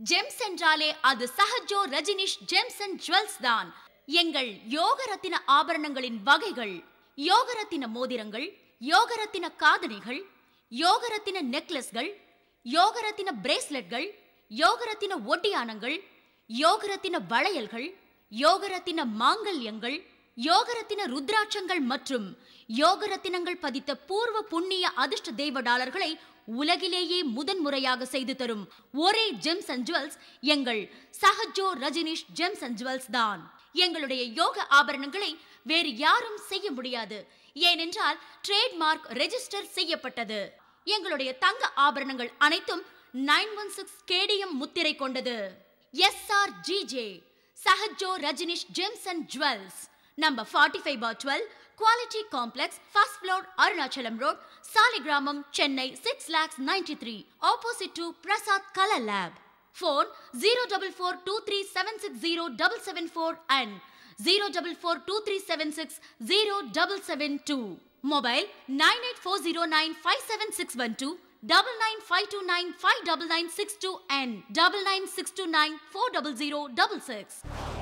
Gems என்றாலே அது Sahajo Rajinish gems and jewels தான். எங்கள் யோகரத்தின ஆபரணங்களின் வகைகள் யோகரத்தின மோதிரங்கள் யோகரத்தின காதணிகள் யோகரத்தின நெக்லஸ்கள் யோகரத்தின பிரேஸ்லெட்கள் யோகரத்தின ஒட்டியானங்கள் யோகரத்தின வளையல்கள் யோகரத்தின மாங்கல்யங்கள் யோகரத்தின ருத்ராட்சங்கள் மற்றும் யோகரத்தினங்கள் பதித்த பூர்வ புண்ணிய அதிர்ஷ்ட தெய்வ டாலர்களை உலகிலேயே முதன்முறையாக செய்து தரும் ஒரே ஜெம்ஸ் அண்ட் ஜுவல்ஸ் எங்கள் Sahajo Rajinish gems and jewels தான். எங்களுடைய யோக ஆபரணங்களை வேறு யாரும் செய்ய முடியாது. ஏனென்றால் ட்ரேட்மார்க் ரெஜிஸ்டர் செய்யப்பட்டது. எங்களுடைய தங்க ஆபரணங்கள் அனைத்தும் நைன் ஒன் சிக்ஸ் கேடிஎம் முத்திரை கொண்டது. S R G J Sahajo Rajinish gems and jewels. Number forty five bar twelve Quality Complex, first floor, Arunachalam Road, Saligramam, Chennai 6 lakhs 93, opposite to Prasad Kala Lab. Phone 04423760774 and 04423760772. Mobile 984095761. Double nine five two nine five double nine six two and double nine six two nine four double zero double six.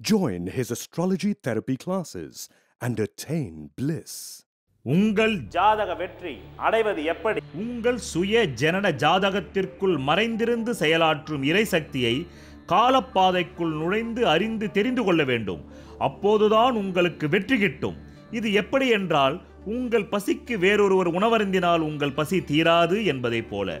Join his astrology therapy classes and attain bliss. உங்கள் ஜாதக வெற்றி அடைவது எப்படி? உங்கள் சுய ஜனன ஜாதகத்திற்குள் மறைந்திருந்து செயலாற்றும் இறைசக்தியை காலப்பாதைக்குள் நுழைந்து அறிந்து தெரிந்து கொள்ள வேண்டும். அப்போதுதான் உங்களுக்கு வெற்றி கிட்டும். இது எப்படி என்றால் உங்கள் பசிக்கு வேறொருவர் உணவருந்தினால் உங்கள் பசி தீராது என்பதைப் போல.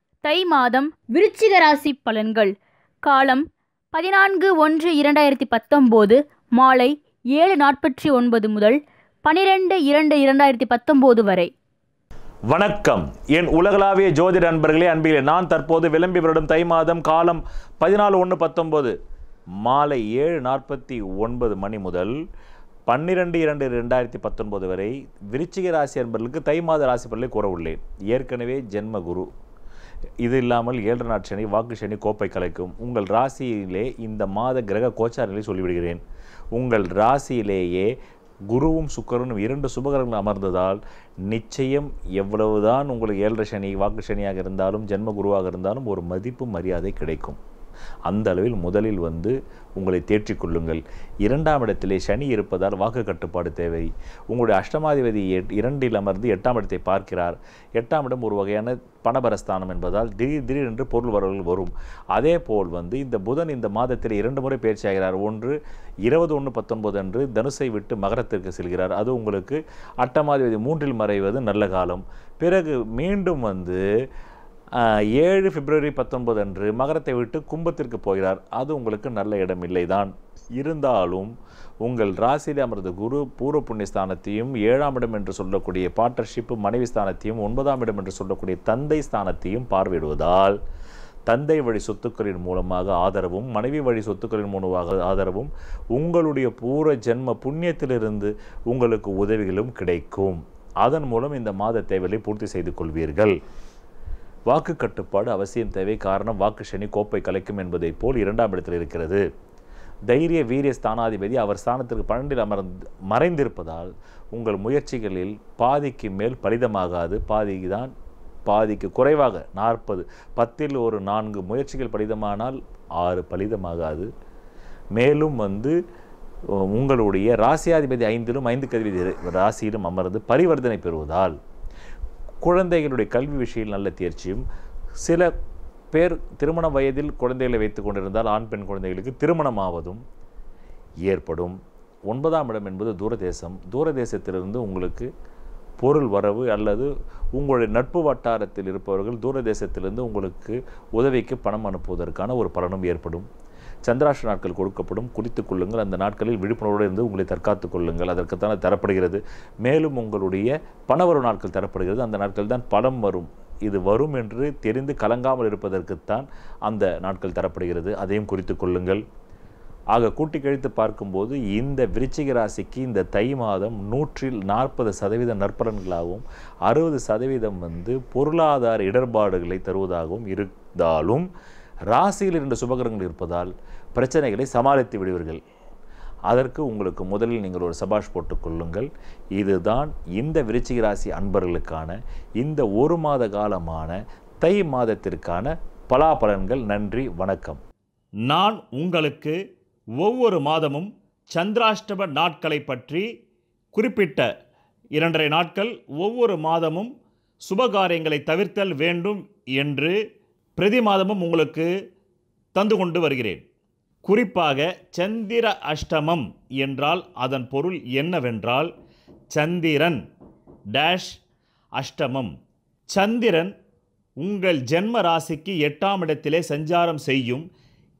தை மாதம் விருச்சிக ராசி பலன்கள். காலம் பதினான்கு ஒன்று இரண்டாயிரத்தி பத்தொம்போது மாலை ஏழு நாற்பத்தி ஒன்பது முதல் பனிரெண்டு இரண்டு இரண்டாயிரத்தி பத்தொம்போது வரை. வணக்கம். என் உலகளாவிய ஜோதிட நண்பர்களே அன்பிலே நான் தற்போது விளம்பி வருடம் தை மாதம் காலம் பதினாலு ஒன்று பத்தொம்போது மாலை ஏழு நாற்பத்தி ஒன்பது மணி முதல் பன்னிரெண்டு இரண்டு ரெண்டாயிரத்தி பத்தொன்பது வரை விருச்சிக ராசி என்பவர்களுக்கு தை மாத ராசி பலனை கூற உள்ளேன். ஏற்கனவே ஜென்ம குரு இது இல்லாமல் ஏழரை நாட் சனி வாக்கு சனி கோப்பை கலைக்கும். உங்கள் ராசியிலே இந்த மாத கிரக கோச்சாரங்களை சொல்லிவிடுகிறேன். உங்கள் ராசியிலேயே குருவும் சுக்கரனும் இரண்டு சுபகரங்கள் அமர்ந்ததால் நிச்சயம் எவ்வளவுதான் உங்களுக்கு ஏழரை சனி வாக்கு சனியாக இருந்தாலும் ஜென்ம குருவாக இருந்தாலும் ஒரு மதிப்பு மரியாதை கிடைக்கும். அந்த அளவில் முதலில் வந்து உங்களை தேற்றிக் கொள்ளுங்கள் இரண்டாம் இடத்திலே சனி இருப்பதால் வாக்கு கட்டுப்பாடு தேவை. உங்களுடைய அஷ்டமாதிபதி எட்- இரண்டில் அமர்ந்து எட்டாம் இடத்தை பார்க்கிறார். எட்டாம் இடம் ஒரு வகையான பணபரஸ்தானம் என்பதால் திடீர் திடீரென்று பொருள் வரவுகள் வரும். அதே போல் வந்து இந்த புதன் இந்த மாதத்தில் இரண்டு முறை பயிற்சியாகிறார் ஒன்று இருபது ஒன்று பத்தொன்பது அன்று தனுசை விட்டு மகரத்திற்கு செல்கிறார். அது உங்களுக்கு அட்டமாதிபதி மூன்றில் மறைவது நல்ல காலம். பிறகு மீண்டும் வந்து ஏழு பிப்ரவரி பத்தொன்பது அன்று மகரத்தை விட்டு கும்பத்திற்கு போகிறார். அது உங்களுக்கு நல்ல இடம் இல்லைதான் இருந்தாலும் உங்கள் ராசியில் அமர்ந்த குரு பூர்வ புண்ணிய ஸ்தானத்தையும் ஏழாம் இடம் என்று சொல்லக்கூடிய பார்ட்னர்ஷிப்பு மனைவி ஸ்தானத்தையும் ஒன்பதாம் இடம் என்று சொல்லக்கூடிய தந்தை ஸ்தானத்தையும் பார்வையிடுவதால் தந்தை வழி சொத்துக்களின் மூலமாக ஆதரவும் மனைவி வழி சொத்துக்களின் மூலமாக ஆதரவும் உங்களுடைய பூர ஜென்ம புண்ணியத்திலிருந்து உங்களுக்கு உதவிகளும் கிடைக்கும். அதன் மூலம் இந்த மாத தேவையை பூர்த்தி செய்து கொள்வீர்கள். வாக்கு கட்டுப்பாடு அவசியம் தேவை. காரணம் வாக்கு சனி கோப்பை கலைக்கும் என்பதைப் போல் இரண்டாம் இடத்தில் இருக்கிறது. தைரிய வீரிய ஸ்தானாதிபதி அவர் ஸ்தானத்திற்கு பன்னெண்டில் அமர்ந்து மறைந்திருப்பதால் உங்கள் முயற்சிகளில் பாதிக்கு மேல் பலிதமாகாது. பாதிக்கு தான் பாதிக்கு குறைவாக நாற்பது பத்தில் ஒரு நான்கு முயற்சிகள் பலிதமானால் ஆறு பலிதமாகாது. மேலும் வந்து உங்களுடைய ராசியாதிபதி ஐந்திலும் ஐந்து கதிபதி ராசியிலும் அமர்ந்து பரிவர்த்தனை பெறுவதால் குழந்தைகளுடைய கல்வி விஷயத்தில் நல்ல தேர்ச்சியும் சில பேர் திருமண வயதில் குழந்தைகளை வைத்து கொண்டிருந்தால் ஆண் பெண் குழந்தைகளுக்கு திருமணமாவதும் ஏற்படும். ஒன்பதாம் இடம் என்பது தூரதேசம். தூரதேசத்திலிருந்து உங்களுக்கு பொருள் வரவு அல்லது உங்களுடைய நட்பு வட்டாரத்தில் இருப்பவர்கள் தூரதேசத்திலிருந்து உங்களுக்கு உதவிக்கு பணம் அனுப்புவதற்கான ஒரு பலனும் ஏற்படும். சந்திராஷ்ட நாட்கள் கொடுக்கப்படும். குறித்து கொள்ளுங்கள். அந்த நாட்களில் விழிப்புணர்வோடு இருந்து உங்களை தற்காத்துக் கொள்ளுங்கள். அதற்குத்தான் தரப்படுகிறது. மேலும் உங்களுடைய பணவரும் நாட்கள் தரப்படுகிறது. அந்த நாட்கள் தான் பணம் வரும். இது வரும் என்று தெரிந்து கலங்காமல் இருப்பதற்குத்தான் அந்த நாட்கள் தரப்படுகிறது. அதையும் குறித்து கொள்ளுங்கள். ஆக கூட்டி கழித்து பார்க்கும்போது இந்த விருச்சிக ராசிக்கு இந்த தை மாதம் நூற்றில் நாற்பது சதவீத நற்பலன்களாகவும் அறுபது சதவீதம் வந்து பொருளாதார இடர்பாடுகளை தருவதாகவும் இருந்தாலும் ராசியில் இரண்டு சுபகரங்கள் இருப்பதால் பிரச்சனைகளை சமாளித்து விடுவீர்கள். அதற்கு உங்களுக்கு முதலில் நீங்கள் ஒரு சபாஷ் போட்டுக் கொள்ளுங்கள். இதுதான் இந்த விருச்சிக ராசி அன்பர்களுக்கான இந்த ஒரு மாத காலமான தை மாதத்திற்கான பலாபலன்கள். நன்றி வணக்கம். நான் உங்களுக்கு ஒவ்வொரு மாதமும் சந்திராஷ்டம நாட்களை பற்றி குறிப்பிட்ட இரண்டரை நாட்கள் ஒவ்வொரு மாதமும் சுபகாரியங்களை தவிர்த்தல் வேண்டும் என்று பிரதி மாதமும் உங்களுக்கு தந்து கொண்டு வருகிறேன். குறிப்பாக சந்திர அஷ்டமம் என்றால் அதன் பொருள் என்னவென்றால் சந்திரன் டேஷ் அஷ்டமம். சந்திரன் உங்கள் ஜென்ம ராசிக்கு எட்டாம் இடத்திலே சஞ்சாரம் செய்யும்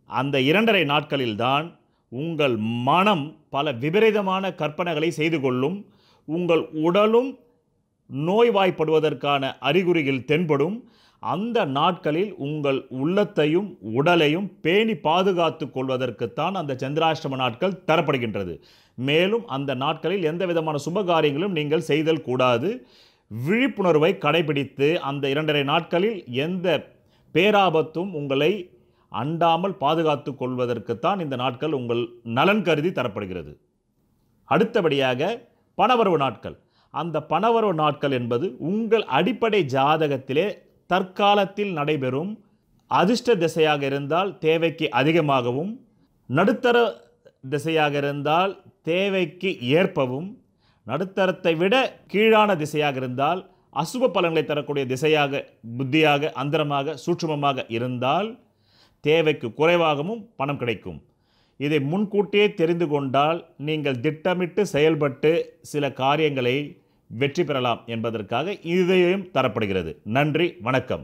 அந்த இரண்டரை நாட்களில்தான் உங்கள் மனம் பல விபரீதமான கற்பனைகளை செய்து கொள்ளும் உங்கள் உடலும் நோய்வாய்ப்படுவதற்கான அறிகுறிகள் தென்படும். அந்த நாட்களில் உங்கள் உள்ளத்தையும் உடலையும் பேணி பாதுகாத்து கொள்வதற்குத்தான் அந்த சந்திராஷ்டம நாட்கள் தரப்படுகின்றது. மேலும் அந்த நாட்களில் எந்த விதமான சுபகாரியங்களும் நீங்கள் செய்தல் கூடாது. விழிப்புணர்வை கடைபிடித்து அந்த இரண்டரை நாட்களில் எந்த பேராபத்தும் உங்களை அண்டாமல் பாதுகாத்து கொள்வதற்குத்தான் இந்த நாட்கள் உங்கள் நலன் கருதி தரப்படுகிறது. அடுத்தபடியாக பணவரவு நாட்கள். அந்த பணவரவு நாட்கள் என்பது உங்கள் அடிப்படை ஜாதகத்திலே தற்காலத்தில் நடைபெறும் அதிர்ஷ்ட திசையாக இருந்தால் தேவைக்கு அதிகமாகவும் நடுத்தர திசையாக இருந்தால் தேவைக்கு ஏற்பவும் நடுத்தரத்தை விட கீழான திசையாக இருந்தால் அசுப பலன்களை தரக்கூடிய திசையாக புத்தியாக அந்தரமாக சூட்சுமமாக இருந்தால் தேவைக்கு குறைவாகவும் பணம் கிடைக்கும். இதை முன்கூட்டியே தெரிந்து கொண்டால் நீங்கள் திட்டமிட்டு செயல்பட்டு சில காரியங்களை வெற்றி பெறலாம் என்பதற்காக இதையும் தரப்படுகிறது. நன்றி வணக்கம்.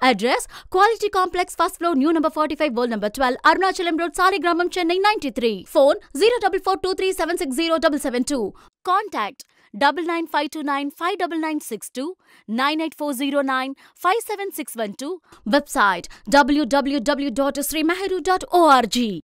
Address Quality Complex, first floor, new number 45, wall number 12, Arunachalam Road, Saligramam, Chennai 93. Phone 0442376072. Contact 99529-59962, 98409 57612, website www.srimeheru.org.